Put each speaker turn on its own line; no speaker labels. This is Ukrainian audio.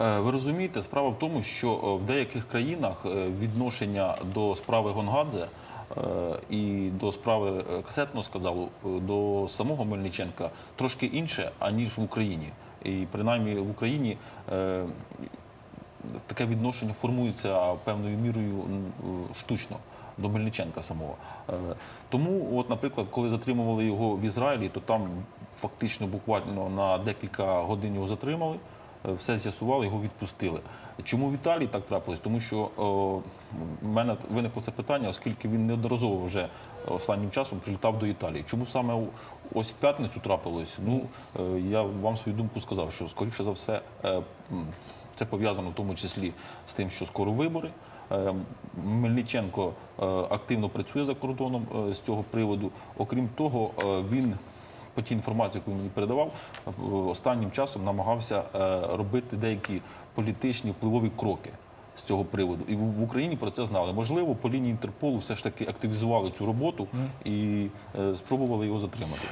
Е, Ви розумієте, справа в тому, що е, в деяких країнах е, відношення до справи Гонгадзе і до справи касетного скандалу, е, до самого Мельниченка трошки інше, аніж в Україні. І принаймні в Україні таке відношення формується певною мірою штучно до Мельниченка самого. Тому, от, наприклад, коли затримували його в Ізраїлі, то там фактично буквально на декілька годин його затримали, все з'ясували, його відпустили. Чому в Італії так трапилось? Тому що в мене виникло це питання, оскільки він неодноразово вже останнім часом прилітав до Італії. Чому саме ось в п'ятницю трапилось? Ну е, я вам свою думку сказав, що скоріше за все е, це пов'язано в тому числі з тим, що скоро вибори. Е, Мельниченко е, активно працює за кордоном е, з цього приводу. Окрім того, е, він по тій інформації, яку він мені передавав, е, останнім часом намагався е, робити деякі політичні впливові кроки з цього приводу. І в Україні про це знали. Можливо, по лінії Інтерполу все ж таки активізували цю роботу і е, спробували його затримати.